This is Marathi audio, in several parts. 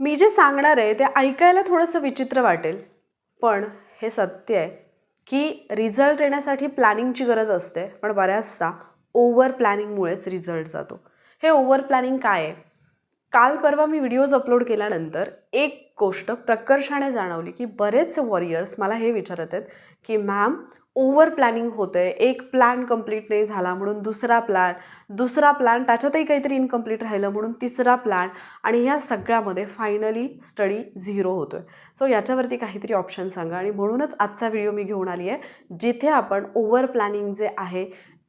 मी जे सांगणार आहे ते ऐकायला थोडंसं विचित्र वाटेल. पण हे सत्य आहे की रिझल्ट येण्यासाठी प्लॅनिंगची गरज असते पण बऱ्याचदा ओव्हर प्लॅनिंगमुळेच रिझल्ट जातो. हे ओव्हर प्लॅनिंग काय आहे? काल परवा मी व्हिडिओज अपलोड केल्यानंतर एक गोष्ट प्रकर्षाने जाणवली की बरेच वॉरियर्स मला हे विचारत आहेत की मॅम ओव्हर प्लॅनिंग होतं आहे एक प्लॅन कंप्लीट नाही झाला म्हणून दुसरा प्लॅन दुसरा प्लॅन त्याच्यातही काहीतरी इनकम्प्लीट राहिलं म्हणून तिसरा प्लॅन आणि ह्या सगळ्यामध्ये फायनली स्टडी झिरो होतो आहे सो याच्यावरती काहीतरी ऑप्शन सांगा आणि म्हणूनच आजचा व्हिडिओ मी घेऊन आली आहे जिथे आपण ओव्हर प्लॅनिंग जे आहे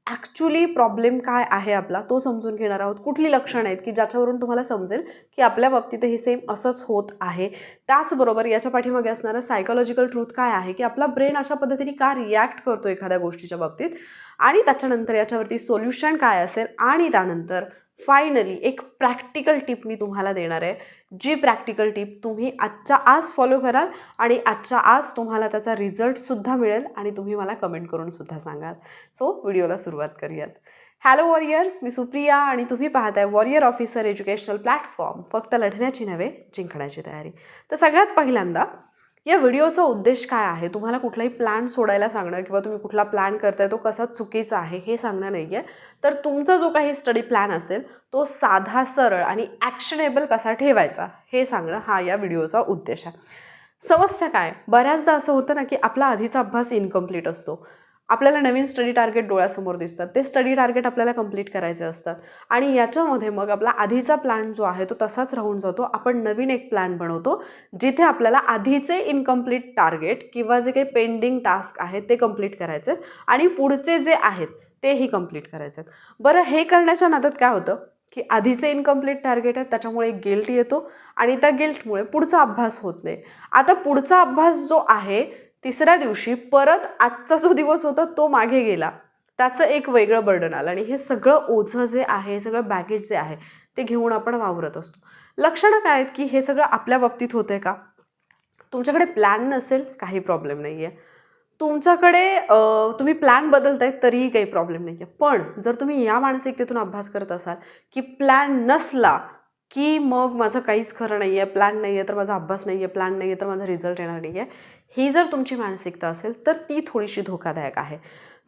ॲक्च्युली प्रॉब्लेम काय आहे आपला तो समजून घेणार आहोत. कुठली लक्षणं आहेत की ज्याच्यावरून तुम्हाला समजेल की आपल्या बाबतीतही सेम असंच होत आहे. त्याचबरोबर याच्या पाठीमागे असणारं सायकोलॉजिकल ट्रूथ काय आहे की आपला ब्रेन अशा पद्धतीने का रिॲक्ट करतो एखाद्या गोष्टीच्या बाबतीत? आणि त्याच्यानंतर याच्यावरती सोल्युशन काय असेल? आणि त्यानंतर फायनली एक प्रॅक्टिकल टिप मी तुम्हाला देणार आहे. जी प्रॅक्टिकल टिप तुम्ही आजच्या आज फॉलो कराल आणि आजच्या आज तुम्हाला त्याचा रिझल्टसुद्धा मिळेल आणि तुम्ही मला कमेंट करूनसुद्धा सांगाल. सो व्हिडिओला सुरुवात करूयात. हॅलो वॉरियर्स मी सुप्रिया आणि तुम्ही पाहताय वॉरियर ऑफिसर एज्युकेशनल प्लॅटफॉर्म फक्त लढण्याची नव्हे जिंकण्याची तयारी. तर सगळ्यात पहिल्यांदा या व्हिडिओचा उद्देश काय आहे? तुम्हाला कुठलाही प्लॅन सोडायला सांगणं किंवा तुम्ही कुठला प्लॅन करताय तो कसा चुकीचा आहे हे सांगणं नाही आहे तर तुमचा जो काही स्टडी प्लॅन असेल तो साधा सरळ आणि ॲक्शनेबल कसा ठेवायचा हे सांगणं हा या व्हिडिओचा उद्देश आहे. समस्या काय? बऱ्याचदा असं होतं ना की आपला आधीचा अभ्यास इनकम्प्लीट असतो. आपल्याला नवीन स्टडी टार्गेट डोळ्यासमोर दिसतात. ते स्टडी टार्गेट आपल्याला कंप्लीट करायचे असतात. आणि याच्यामध्ये मग आपला आधीचा प्लॅन जो आहे तो तसाच राहून जातो. आपण नवीन एक प्लॅन बनवतो जिथे आपल्याला आधीचे इनकम्प्लीट टार्गेट किंवा जे काही पेंडिंग टास्क आहेत ते कंप्लीट करायचे आहेत. आणि पुढचे जे आहेत तेही कंप्लीट करायचे आहेत. बरं हे करण्याच्या नादात काय होतं? की आधीचे इनकम्प्लीट टार्गेट आहेत त्याच्यामुळे एक गिल्ट येतो. आणि त्या गिल्टमुळे पुढचा अभ्यास होत नाही. आता पुढचा अभ्यास जो आहे तिसऱ्या दिवशी परत आजचा जो दिवस होता तो मागे गेला. त्याचं एक वेगळं बर्डन आलं आणि हे सगळं ओझं जे आहे हे सगळं बॅगेज जे आहे ते घेऊन आपण वावरत असतो. लक्षणं काय आहेत की हे सगळं आपल्या बाबतीत होतं आहे का? तुमच्याकडे प्लॅन नसेल काही प्रॉब्लेम नाही आहे तुमच्याकडे तुम्ही प्लॅन बदलताय तरीही काही प्रॉब्लेम नाही आहे पण जर तुम्ही या मानसिकतेतून अभ्यास करत असाल की प्लॅन नसला की मग माझं काहीच खरं नाही आहे प्लॅन नाही आहे तर माझा अभ्यास नाही आहे प्लॅन नाही आहे तर माझा रिझल्ट येणार नाही आहे ही जर तुमची मानसिकता असेल तर ती थोडीशी धोकादायक आहे.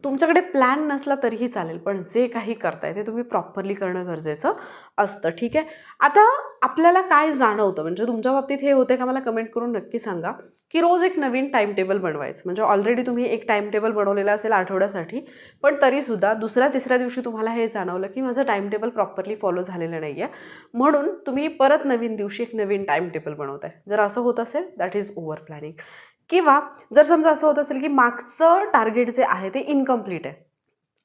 तुमच्याकडे प्लॅन नसला तरीही चालेल पण जे काही करताय ते तुम्ही प्रॉपरली करणं गरजेचं असतं ठीक आहे? आता आपल्याला काय जाणवतं? म्हणजे तुमच्या बाबतीत हे होते का? मला कमेंट करून नक्की सांगा. की रोज एक नवीन टाईम टेबल बनवायचं. म्हणजे ऑलरेडी तुम्ही एक टाईम टेबल बनवलेला असेल आठवड्यासाठी पण तरीसुद्धा दुसऱ्या तिसऱ्या दिवशी तुम्हाला हे जाणवलं की माझं टाईम टेबल प्रॉपरली फॉलो झालेलं नाही आहे म्हणून तुम्ही परत नवीन दिवशी एक नवीन टाईम टेबल बनवताय. जर असं होत असेल दॅट इज ओव्हर प्लॅनिंग किंवा जर समजा असं होत असेल की मागचं टार्गेट जे आहे ते इनकम्प्लीट आहे.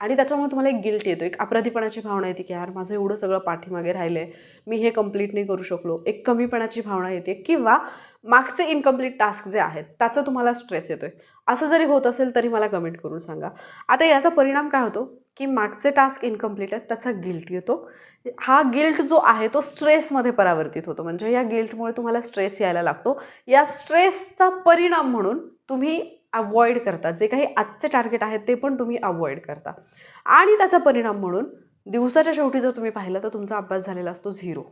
आणि त्याच्यामुळे तुम्हाला एक गिल्ट येतो. एक अपराधीपणाची भावना येते की यार माझं एवढं सगळं पाठीमागे राहिलं आहे मी हे कंप्लीट नाही करू शकलो. एक कमीपणाची भावना येते किंवा मागचे इनकम्प्लीट टास्क जे आहेत त्याचा तुम्हाला स्ट्रेस येतो आहे असं जरी होत असेल तरी मला कमेंट करून सांगा. आता याचा परिणाम काय होतो की मागचे टास्क इनकम्प्लीट आहेत त्याचा गिल्ट येतो. हा गिल्ट जो आहे तो स्ट्रेसमध्ये परावर्तित होतो. म्हणजे या गिल्टमुळे तुम्हाला स्ट्रेस यायला लागतो. या स्ट्रेसचा परिणाम म्हणून तुम्ही अवॉइड करता जे काही आजचे टार्गेट आहेत ते पण तुम्ही अवॉइड करता. आणि त्याचा परिणाम म्हणून दिवसाच्या शेवटी जर तुम्ही पाहिलं तर तुमचा अभ्यास झालेला असतो झिरो.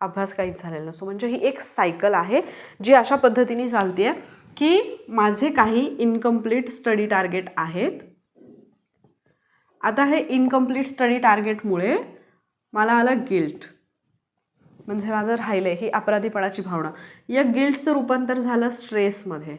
अभ्यास काहीच झालेला नसतो. म्हणजे ही एक सायकल आहे जी अशा पद्धतीने चालते आहे की माझे काही इनकम्प्लीट स्टडी टार्गेट आहेत. आता हे इनकम्प्लीट स्टडी टार्गेटमुळे मला आलं गिल्ट म्हणजे माझं राहिलं आहे ही अपराधीपणाची भावना. या गिल्टचं रूपांतर झालं स्ट्रेसमध्ये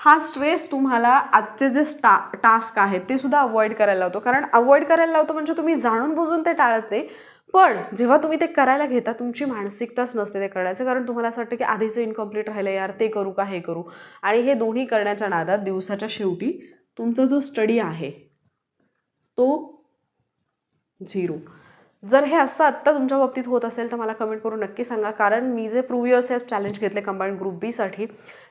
हा स्ट्रेस तुम्हाला आजचे जे स्टा टास्क आहेत ते सुद्धा अवॉइड करायला लावतो. कारण अवॉइड करायला लावतो म्हणजे तुम्ही जाणून बुजून ते टाळत नाही. पण जेव्हा तुम्ही ते करायला घेता तुमची मानसिकताच नसते ते करण्याचं. कारण तुम्हाला असं वाटतं की आधीचं इनकम्प्लीट राहिलं यार ते करू का हे करू? आणि हे दोन्ही करण्याच्या नादात दिवसाच्या शेवटी तुमचा जो स्टडी आहे तो झिरो जर हे असं आत्ता तुमच्या बाबतीत होत असेल तर मला कमेंट करून नक्की सांगा. कारण मी जे प्रूव्ह युअर सेल्फ चॅलेंज घेतले कंबाईंड ग्रुप बीसाठी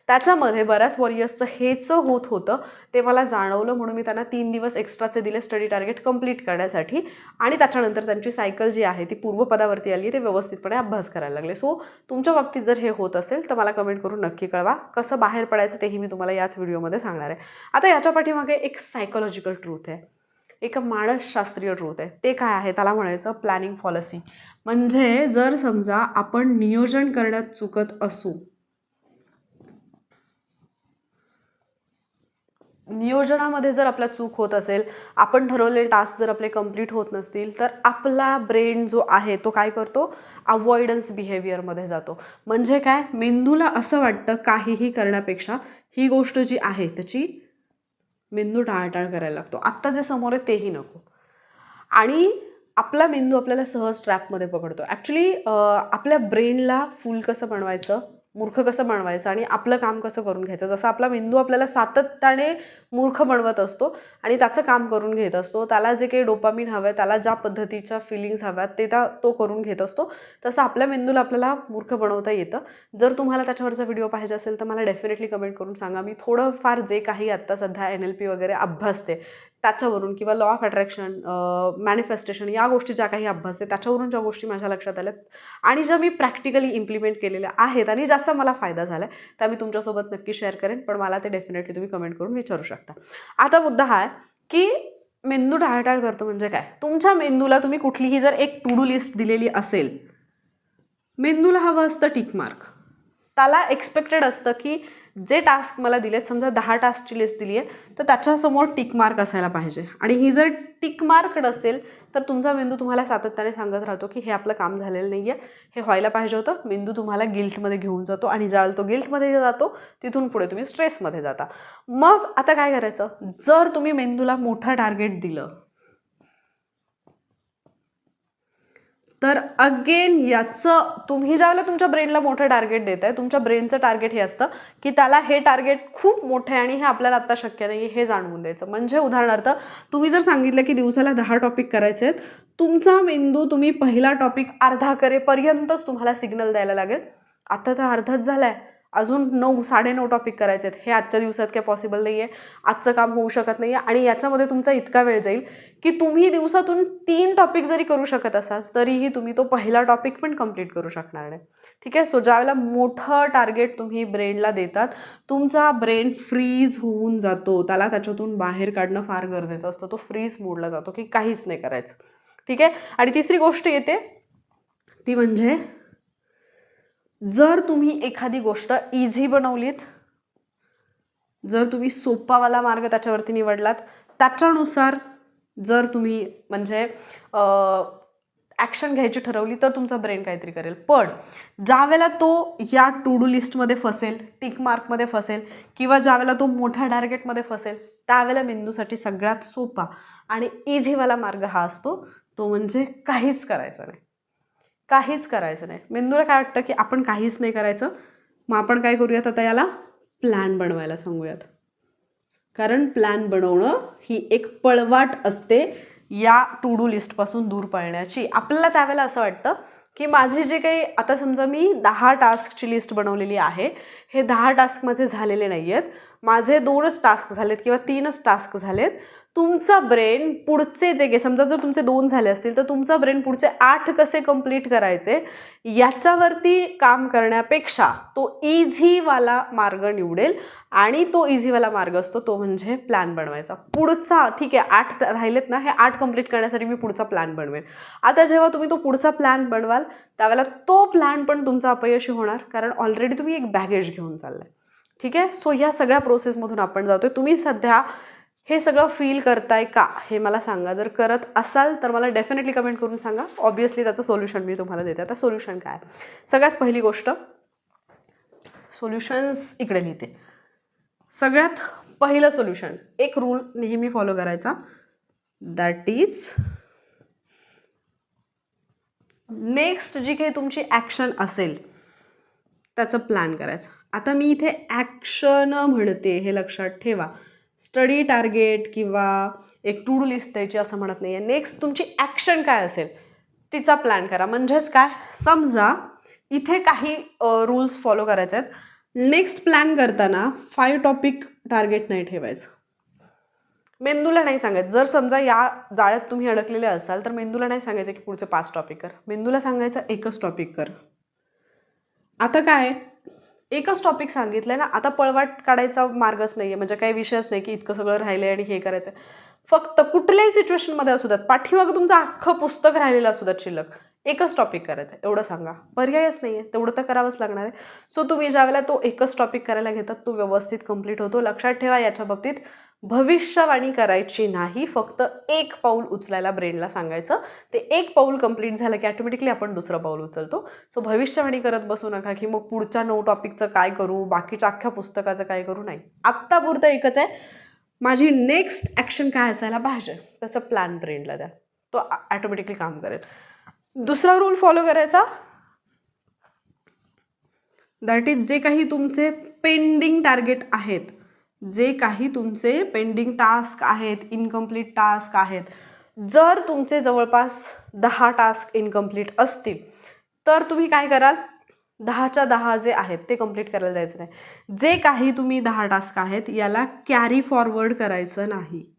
त्याच्यामध्ये बऱ्याच वॉरियर्सचं हेच होत होतं. ते मला जाणवलं म्हणून मी त्यांना तीन दिवस एक्स्ट्राचे दिले स्टडी टार्गेट कंप्लीट करण्यासाठी. आणि त्याच्यानंतर त्यांची सायकल जी आहे ती पूर्वपदावरती आली ते व्यवस्थितपणे अभ्यास करायला लागले. सो तुमच्या बाबतीत जर हे होत असेल तर मला कमेंट करून नक्की कळवा. कसं बाहेर पडायचं तेही मी तुम्हाला याच व्हिडिओमध्ये सांगणार आहे. आता याच्या पाठीमागे एक सायकोलॉजिकल ट्रूथ आहे. एक मानसशास्त्रीय ट्रूथ आहे. ते काय आहे? त्याला म्हणायचं प्लॅनिंग पॉलिसी म्हणजे जर समजा आपण नियोजन करण्यात चुकत असू नियोजनामध्ये जर आपला चूक होत असेल आपण ठरवलेले टास्क जर आपले कंप्लीट होत नसतील तर आपला ब्रेन जो आहे तो काय करतो? अवॉइडन्स बिहेवियरमध्ये जातो. म्हणजे काय? मेंदूला असं वाटतं काहीही करण्यापेक्षा ही गोष्ट जी आहे त्याची मेंदू टाळटाळ करायला लागतो. आत्ता जे समोर आहे तेही नको. आणि आपला मेंदू आपल्याला सहज ट्रॅपमध्ये पकडतो. ॲक्च्युली आपल्या ब्रेनला फुल कसं बनवायचं मूर्ख कसं बनवायचं आणि आपलं काम कसं करून घ्यायचं जसं आपला मेंदू आपल्याला सातत्याने मूर्ख बनवत असतो आणि त्याचं काम करून घेत असतो. त्याला जे काही डोपामीन हवं आहे त्याला ज्या पद्धतीच्या फिलिंग्स हव्यात ते त्या तो करून घेत असतो. तसं आपल्या मेंदूला आपल्याला मूर्ख बनवता येतं. जर तुम्हाला त्याच्यावरचा व्हिडिओ पाहिजे असेल तर मला डेफिनेटली कमेंट करून सांगा. मी थोडंफार जे काही आत्ता सध्या एन एल पी वगैरे अभ्यासते त्याच्यावरून किंवा लॉ ऑफ अट्रॅक्शन मॅनिफेस्टेशन या गोष्टी ज्या काही अभ्यासते त्याच्यावरून ज्या गोष्टी माझ्या लक्षात आल्यात आणि ज्या मी प्रॅक्टिकली इम्प्लिमेंट केलेल्या आहेत आणि ज्याचा मला फायदा झाला आहे त्या मी तुमच्यासोबत नक्की शेअर करेन. पण मला ते डेफिनेटली तुम्ही कमेंट करून विचारू शकता. आता मुद्दा हा आहे की मेंदू टाळटाळ करतो म्हणजे काय? तुमच्या मेंदूला तुम्ही कुठलीही जर एक टू डू लिस्ट दिलेली असेल मेंदूला हवं असतं टिक मार्क त्याला एक्सपेक्टेड असतं की जे टास्क मला दिलेत समजा दहा टास्कची लिस्ट दिली आहे तर त्याच्यासमोर टिक मार्क असायला पाहिजे. आणि ही जर टिक मार्क नसेल तर तुमचा मेंदू तुम्हाला सातत्याने सांगत राहतो की हे आपलं काम झालेलं नाही आहे हे व्हायला पाहिजे होतं मेंदू तुम्हाला गिल्टमध्ये घेऊन जातो आणि ज्यावेळेला तो गिल्टमध्ये जातो तिथून पुढे तुम्ही स्ट्रेसमध्ये जाता. मग आता काय करायचं? जर तुम्ही मेंदूला मोठं टार्गेट दिलं तर अगेन याचं तुम्ही ज्यावेळेला तुमच्या ब्रेनला मोठं टार्गेट देत आहे तुमच्या ब्रेनचं टार्गेट हे असतं की त्याला हे टार्गेट खूप मोठं आहे आणि हे आपल्याला आत्ता शक्य नाही हे जाणवून द्यायचं. म्हणजे उदाहरणार्थ तुम्ही जर सांगितलं की दिवसाला दहा टॉपिक करायचे आहेत तुमचा मेंदू तुम्ही पहिला टॉपिक अर्धा करेपर्यंतच तुम्हाला सिग्नल द्यायला लागेल. आता तर अर्धाच झाला आहे अजून नऊ साडेनऊ टॉपिक करायचे आहेत. हे आजच्या दिवसात काय पॉसिबल नाही आहे आजचं काम होऊ शकत नाही आहे आणि याच्यामध्ये तुमचा इतका वेळ जाईल की तुम्ही दिवसातून तीन टॉपिक जरी करू शकत असाल तरीही तुम्ही तो पहिला टॉपिक पण कंप्लीट करू शकणार नाही. ठीक आहे? सो ज्यावेळेला मोठं टार्गेट तुम्ही ब्रेनला देतात तुमचा ब्रेन फ्रीज होऊन जातो. त्याला त्याच्यातून बाहेर काढणं फार गरजेचं असतं. तो फ्रीज मोडला जातो की काहीच नाही करायचं. ठीक आहे? आणि तिसरी गोष्ट येते ती म्हणजे जर तुम्ही एखादी गोष्ट इझी बनवलीत जर तुम्ही सोपावाला मार्ग त्याच्यावरती निवडलात त्याच्यानुसार जर तुम्ही म्हणजे ॲक्शन घ्यायची ठरवली तर तुमचा ब्रेन काहीतरी करेल. पण ज्यावेळेला तो या टू डू लिस्टमध्ये फसेल टिक मार्कमध्ये फसेल किंवा ज्यावेळेला तो मोठ्या टार्गेटमध्ये फसेल त्यावेळेला मेंदूसाठी सगळ्यात सोपा आणि इझीवाला मार्ग हा असतो तो म्हणजे काहीच करायचा नाही. काहीच करायचं नाही. मेंदूला काय वाटतं की आपण काहीच नाही करायचं? मग आपण काय करूयात आता याला? प्लॅन बनवायला सांगूयात. कारण प्लॅन बनवणं ही एक पळवाट असते या टू डू लिस्टपासून दूर पळण्याची. आपल्याला त्यावेळेला असं वाटतं की माझी जे काही आता समजा मी दहा टास्कची लिस्ट बनवलेली आहे हे दहा टास्क माझे झालेले नाही आहेत माझे दोनच टास्क झालेत किंवा तीनच टास्क झालेत. तुमचा ब्रेन पुढचे जे काही समजा जर तुमचे दोन झाले असतील तर तुमचा ब्रेन पुढचे आठ कसे कंप्लीट करायचे याच्यावरती काम करण्यापेक्षा तो इझीवाला मार्ग निवडेल आणि तो इझीवाला मार्ग असतो तो म्हणजे प्लॅन बनवायचा. पुढचा ठीक आहे आठ राहिलेत ना हे आठ कंप्लीट करण्यासाठी मी पुढचा प्लॅन बनवेन. आता जेव्हा तुम्ही तो पुढचा प्लॅन बनवाल त्यावेळेला तो प्लॅन पण तुमचा अपयशी होणार कारण ऑलरेडी तुम्ही एक बॅगेज घेऊन चाललाय. ठीक आहे? सो या सगळ्या प्रोसेसमधून आपण जातोय. तुम्ही सध्या हे सगळं फील करताय का? हे मला सांगा. जर करत असाल तर मला डेफिनेटली कमेंट करून सांगा. ऑब्वियसली त्याचं सोल्युशन मी तुम्हाला देते. आता सोल्युशन काय? सगळ्यात पहिली गोष्ट सोल्युशन्स इकडे लिहिते. सगळ्यात पहिलं सोल्युशन एक रूल नेहमी फॉलो करायचा. दॅट इज नेक्स्ट जी काही तुमची ॲक्शन असेल त्याचं प्लॅन करायचं. आता मी इथे ॲक्शन म्हणते हे लक्षात ठेवा. स्टडी टार्गेट किंवा एक टू डू लिस्ट द्यायची असं म्हणत नाही आहे नेक्स्ट तुमची ॲक्शन काय असेल तिचा प्लॅन करा. म्हणजेच काय? समजा इथे काही रूल्स फॉलो करायचे आहेत. नेक्स्ट प्लॅन करताना फाईव्ह टॉपिक टार्गेट नाही ठेवायचं. मेंदूला नाही सांगायचं. जर समजा या जाळ्यात तुम्ही अडकलेले असाल तर मेंदूला नाही सांगायचं की पुढचे पाच टॉपिक कर. मेंदूला सांगायचं एकच टॉपिक कर. आता काय? एकच टॉपिक सांगितलं आहे ना आता पळवाट काढायचा मार्गच नाही आहे म्हणजे काही विषयच नाही की इतकं सगळं राहिलं आहे आणि हे करायचं फक्त कुठल्याही सिच्युएशनमध्ये असू द्यात पाठीमागं तुमचं अख्खं पुस्तक राहिलेलं असू द्यात शिल्लक. एकच टॉपिक करायचं आहे एवढं सांगा. पर्यायच नाही आहे तेवढं तर करावंच लागणार आहे. सो तुम्ही ज्यावेळेला तो एकच टॉपिक करायला घेतात तो व्यवस्थित कंप्लीट होतो. लक्षात ठेवा याच्या बाबतीत भविष्यवाणी करायची नाही फक्त एक पाऊल उचलायला ब्रेनला सांगायचं. ते एक पाऊल कंप्लीट झालं की ॲटोमॅटिकली आपण दुसरं पाऊल उचलतो. सो भविष्यवाणी करत बसू नका की मग पुढच्या नऊ टॉपिकचं काय करू बाकीच्या अख्ख्या पुस्तकाचं काय करू नाही. आत्तापुरतं एकच आहे. माझी नेक्स्ट ॲक्शन काय असायला पाहिजे त्याचा प्लॅन ब्रेनला द्या. तो ॲटोमॅटिकली काम करेल. दुसरा रूल फॉलो करायचा. दॅट इज जे काही तुमचे पेंडिंग टार्गेट आहेत जे काही तुमचे पेंडिंग टास्क आहेत इनकम्प्लीट टास्क आहेत जर तुमचे जवळपास दहा टास्क इनकम्प्लीट असतील तर तुम्ही काय कराल? दहाच्या दहा जे आहेत ते कंप्लीट करायला जायचं नाही. जे काही तुम्ही दहा टास्क आहेत याला कॅरी फॉरवर्ड करायचं नाही.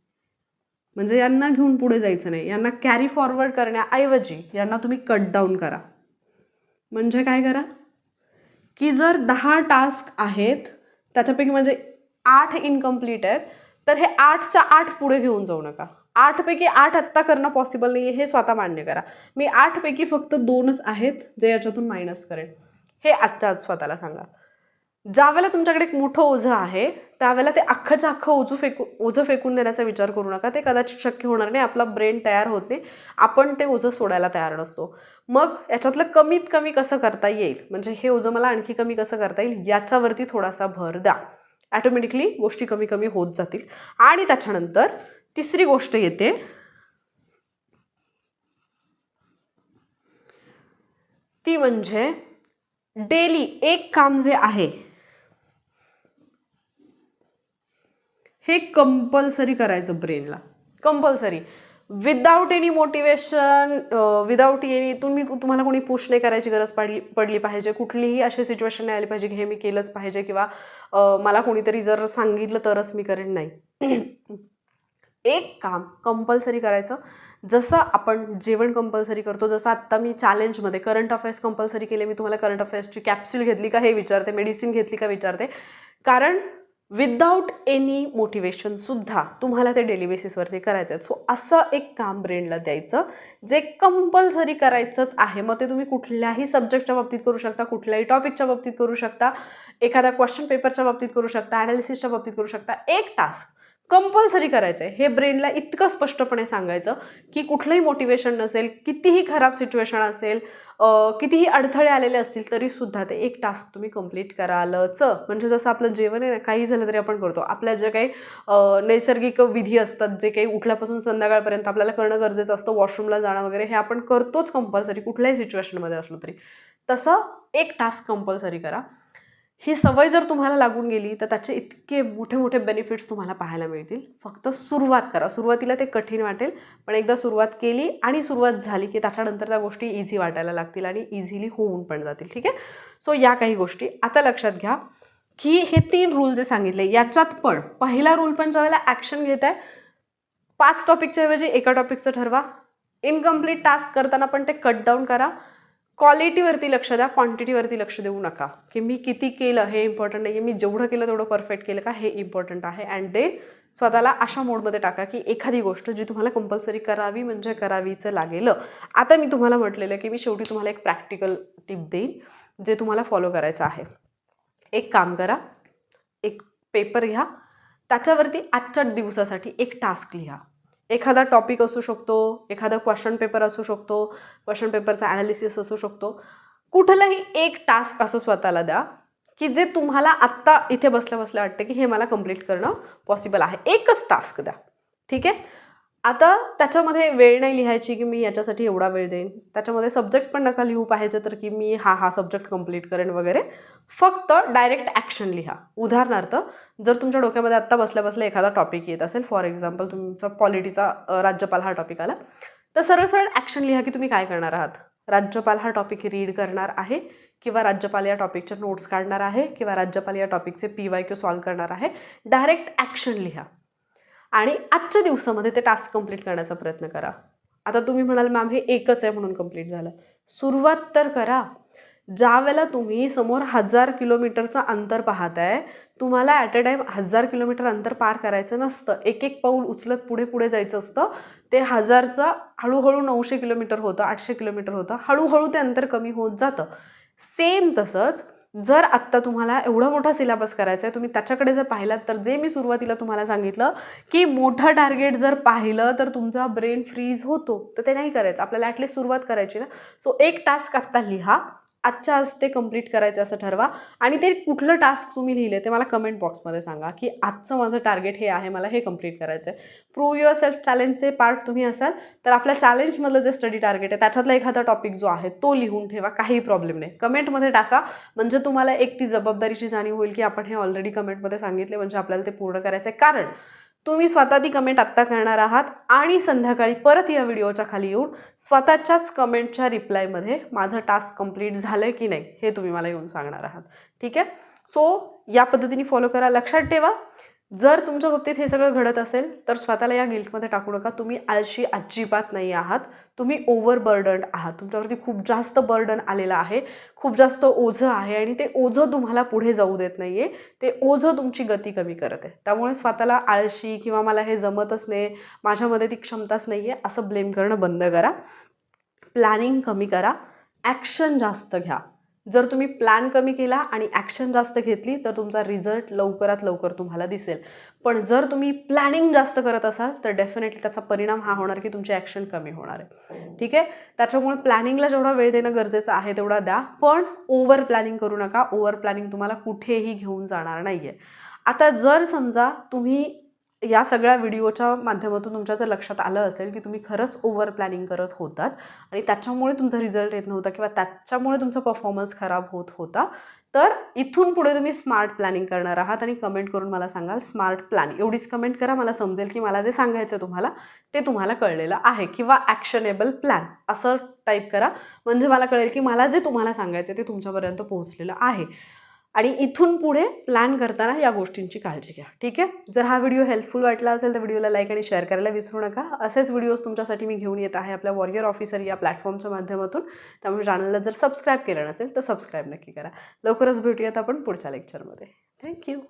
म्हणजे यांना घेऊन पुढे जायचं नाही. यांना कॅरी फॉरवर्ड करण्याऐवजी यांना तुम्ही कट डाऊन करा. म्हणजे काय करा? की जर दहा टास्क आहेत त्याच्यापैकी म्हणजे आठ इनकम्प्लीट आहेत तर हे आठच्या आठ पुढे घेऊन जाऊ नका. आठपैकी आठ आत्ता करणं पॉसिबल नाही आहे हे स्वतः मान्य करा. मी आठपैकी फक्त दोनच आहेत जे याच्यातून मायनस करेन. हे आत्ता आज स्वतःला सांगा. ज्यावेळेला तुमच्याकडे एक मोठं ओझं आहे त्यावेळेला ते अख्खंच्या अख्खं ओझू फेकू ओझं फेकून देण्याचा विचार करू नका. ते कदाचित शक्य होणार नाही आपला ब्रेन तयार होत नाही. आपण ते ओझं सोडायला तयार नसतो. मग याच्यातलं कमीत कमी कसं करता येईल? म्हणजे हे ओझं मला आणखी कमी कसं करता येईल? याच्यावरती थोडासा भर द्या. ॲटोमॅटिकली गोष्टी कमी कमी होत जातील. आणि त्याच्यानंतर तिसरी गोष्ट येते. ती म्हणजे डेली एक काम जे आहे हे कंपल्सरी करायचं ब्रेनला compulsory without any motivation without any तुम्ही तुम्हाला कोणी पुश नाही करायची गरज पडली पडली पाहिजे. कुठलीही अशी सिच्युएशन नाही आली पाहिजे की हे मी केलंच पाहिजे किंवा uh, मला कोणीतरी जर सांगितलं तरच मी करेन नाही. एक काम कंपल्सरी करायचं. जसं आपण जेवण कंपल्सरी करतो जसं आत्ता मी चॅलेंजमध्ये करंट अफेअर्स कंपल्सरी केले मी तुम्हाला करंट अफेअर्सची कॅप्सूल घेतली का हे विचारते मेडिसिन घेतली का विचारते. कारण विदाऊट एनी मोटिवेशनसुद्धा तुम्हाला ते डेली बेसिसवरती करायचं आहे सो असं एक काम ब्रेनला द्यायचं जे कंपल्सरी करायचंच आहे. मग ते तुम्ही कुठल्याही सब्जेक्टच्या बाबतीत करू शकता कुठल्याही टॉपिकच्या बाबतीत करू शकता एखाद्या क्वेश्चन पेपरच्या बाबतीत करू शकता ॲनालिसिसच्या बाबतीत करू शकता. एक टास्क कंपल्सरी करायचं आहे हे ब्रेनला इतकं स्पष्टपणे सांगायचं की कुठलंही मोटिवेशन नसेल कितीही खराब सिच्युएशन असेल कितीही अडथळे आलेले असतील तरीसुद्धा ते एक टास्क तुम्ही कंप्लीट करालच. म्हणजे जसं आपलं जेवण आहे ना काही झालं तरी आपण करतो. आपल्या जे काही नैसर्गिक विधी असतात जे काही उठल्यापासून संध्याकाळपर्यंत आपल्याला करणं गरजेचं असतं वॉशरूमला जाणं वगैरे हे आपण करतोच कंपल्सरी कुठल्याही सिच्युएशनमध्ये असलो तरी. तसं एक टास्क कंपल्सरी करा. ही सवय जर तुम्हाला लागून गेली तर त्याचे इतके मोठे मोठे बेनिफिट्स तुम्हाला पाहायला मिळतील. फक्त सुरुवात करा. सुरुवातीला ते कठीण वाटेल पण एकदा सुरुवात केली आणि सुरुवात झाली की त्याच्यानंतर त्या गोष्टी इझी वाटायला लागतील आणि इझिली होऊन पण जातील. ठीक आहे? सो या काही गोष्टी. आता लक्षात घ्या की हे तीन रूल जे सांगितले याच्यात पण पहिला रूल पण ज्यावेळेला ॲक्शन घेत आहे पाच टॉपिकच्या ऐवजी एका टॉपिकचं ठरवा. इनकम्प्लीट टास्क करताना पण ते कट डाऊन करा. क्वालिटीवरती लक्ष द्या क्वांटिटीवरती लक्ष देऊ नका. की मी किती केलं हे इम्पॉर्टंट नाही आहे मी जेवढं केलं तेवढं परफेक्ट केलं का हे इम्पॉर्टंट आहे. अँड ते स्वतःला अशा मोडमध्ये टाका की एखादी गोष्ट जी तुम्हाला कंपल्सरी करावी म्हणजे करावीचं लागेल. आता मी तुम्हाला म्हटलेलं की मी शेवटी तुम्हाला एक प्रॅक्टिकल टिप देईन जे तुम्हाला फॉलो करायचं आहे. एक काम करा एक पेपर घ्या. त्याच्यावरती आजच्या दिवसासाठी एक टास्क लिहा. एखादा टॉपिक असू शकतो एखादा क्वेश्चन पेपर असू शकतो क्वेश्चन पेपरचा ॲनालिसिस असू शकतो. कुठलाही एक टास्क असं स्वतःला द्या की जे तुम्हाला आत्ता इथे बसल्या बसल्या वाटतं की हे मला कंप्लीट करणं पॉसिबल आहे. एकच टास्क द्या. ठीक आहे? आता त्याच्यामध्ये वेळ नाही लिहायची की मी याच्यासाठी एवढा वेळ देईन. त्याच्यामध्ये सब्जेक्ट पण नका लिहू पाहिजे तर की मी हा हा सब्जेक्ट कंप्लीट करेन वगैरे. फक्त डायरेक्ट ॲक्शन लिहा. उदाहरणार्थ जर तुमच्या डोक्यामध्ये आत्ता बसल्या बसल्या एखादा टॉपिक येत असेल फॉर एक्झाम्पल तुमचा पॉलिटीचा राज्यपाल हा टॉपिक आला तर सरळ सरळ ॲक्शन लिहा की तुम्ही काय करणार आहात? राज्यपाल हा टॉपिक रीड करणार आहे किंवा राज्यपाल या टॉपिकच्या नोट्स काढणार आहे किंवा राज्यपाल या टॉपिकचे पी वाय क्यू सॉल्व करणार आहे? डायरेक्ट ॲक्शन लिहा. आणि आजच्या दिवसामध्ये ते टास्क कंप्लीट करण्याचा प्रयत्न करा. आता तुम्ही म्हणाल मॅम हे एकच आहे म्हणून कंप्लीट झालं. सुरुवात तर करा. ज्यावेळेला तुम्ही समोर हजार किलोमीटरचं अंतर पाहताय तुम्हाला ॲट अ टाईम हजार किलोमीटर अंतर पार करायचं नसतं. एक एक पाऊल उचलत पुढे पुढे जायचं असतं. ते हजारचं हळूहळू नऊशे किलोमीटर होतं आठशे किलोमीटर होतं. हळूहळू ते अंतर कमी होत जातं. सेम तसंच जर आत्ता तुम्हाला एवढा मोठा सिलेबस करायचा आहे तुम्ही त्याच्याकडे जर पाहिलात तर जे मी सुरुवातीला तुम्हाला सांगितलं की मोठं टार्गेट जर पाहिलं तर तुमचा ब्रेन फ्रीज होतो. तर ते नाही करायचं. आपल्याला ॲटलीस्ट सुरुवात करायची ना. सो एक टास्क आत्ता लिहा. आजच्या आज ते कंप्लीट करायचं असं ठरवा. आणि ते कुठलं टास्क तुम्ही लिहिले ते मला कमेंट बॉक्समध्ये सांगा की आजचं माझं टार्गेट हे आहे मला हे कंप्लीट करायचं आहे प्रूव्ह युअर सेल्फ चॅलेंजचे पार्ट तुम्ही असाल तर आपल्या चॅलेंजमधलं जे स्टडी टार्गेट आहे त्याच्यातला एखादा टॉपिक जो आहे तो लिहून ठेवा काही प्रॉब्लेम नाही. कमेंटमध्ये टाका म्हणजे तुम्हाला एक ती जबाबदारीची जाणीव होईल की आपण हे ऑलरेडी कमेंटमध्ये सांगितले म्हणजे आपल्याला ते पूर्ण करायचं आहे कारण तुम्ही स्वतः ती कमेंट आत्ता करणार आहात. आणि संध्याकाळी परत या व्हिडिओच्या खाली येऊन स्वतःच्याच कमेंटच्या रिप्लायमध्ये माझं टास्क कंप्लीट झालं की नाही हे तुम्ही मला येऊन सांगणार आहात. ठीक आहे? सो या पद्धतीने फॉलो करा. लक्षात ठेवा. जर तुमच्या बाबतीत हे सगळं घडत असेल तर स्वतःला या गिल्टमध्ये टाकू नका. तुम्ही आळशी अजिबात नाही आहात. तुम्ही ओव्हरबर्डन आहात. तुमच्यावरती खूप जास्त बर्डन आलेलं आहे. खूप जास्त ओझं आहे आणि ते ओझं तुम्हाला पुढे जाऊ देत नाही आहे ते ओझं तुमची गती कमी करत आहे. त्यामुळे स्वतःला आळशी किंवा मला हे जमतच नाही माझ्यामध्ये ती क्षमताच नाही आहे असं ब्लेम करणं बंद करा. प्लॅनिंग कमी करा. ॲक्शन जास्त घ्या. जर तुम्ही प्लॅन कमी केला आणि ॲक्शन जास्त घेतली तर तुमचा रिझल्ट लवकरात लवकर तुम्हाला दिसेल. पण जर तुम्ही प्लॅनिंग जास्त करत असाल तर डेफिनेटली त्याचा परिणाम हा होणार की तुमची ॲक्शन कमी होणार आहे. ठीक आहे? त्याच्यामुळे प्लॅनिंगला जेवढा वेळ देणं गरजेचं आहे तेवढा द्या. पण ओव्हर प्लॅनिंग करू नका. ओव्हर प्लॅनिंग तुम्हाला कुठेही घेऊन जाणार नाही आहे आता जर समजा तुम्ही या सगळ्या व्हिडिओच्या माध्यमातून तुमच्या जर लक्षात आलं असेल की तुम्ही खरंच ओव्हर प्लॅनिंग करत होतात आणि त्याच्यामुळे तुमचा रिझल्ट येत नव्हता किंवा त्याच्यामुळे तुमचा परफॉर्मन्स खराब होत होता. तर इथून पुढे तुम्ही स्मार्ट प्लॅनिंग करणार आहात आणि कमेंट करून मला सांगाल स्मार्ट प्लॅन एवढीच कमेंट करा मला समजेल की मला जे सांगायचं आहे तुम्हाला ते तुम्हाला कळलेलं आहे किंवा ॲक्शनेबल प्लॅन असं टाईप करा. म्हणजे मला कळेल की मला जे तुम्हाला सांगायचं आहे ते तुमच्यापर्यंत पोहोचलेलं आहे. आणि इथून पुढे प्लॅन करताना या गोष्टींची काळजी घ्या. ठीक आहे? जर हा व्हिडिओ हेल्पफुल वाटला असेल तर व्हिडिओला लाईक आणि शेअर करायला विसरू नका. असेच व्हिडिओज तुमच्यासाठी मी घेऊन येत आहे आपल्या वॉरियर ऑफिसर या प्लॅटफॉर्मच्या माध्यमातून. त्यामुळे चॅनलला जर सबस्क्राईब केलं नसेल तर सबस्क्राईब नक्की करा. लवकरच भेटूयात आपण पुढच्या लेक्चरमध्ये थँक्यू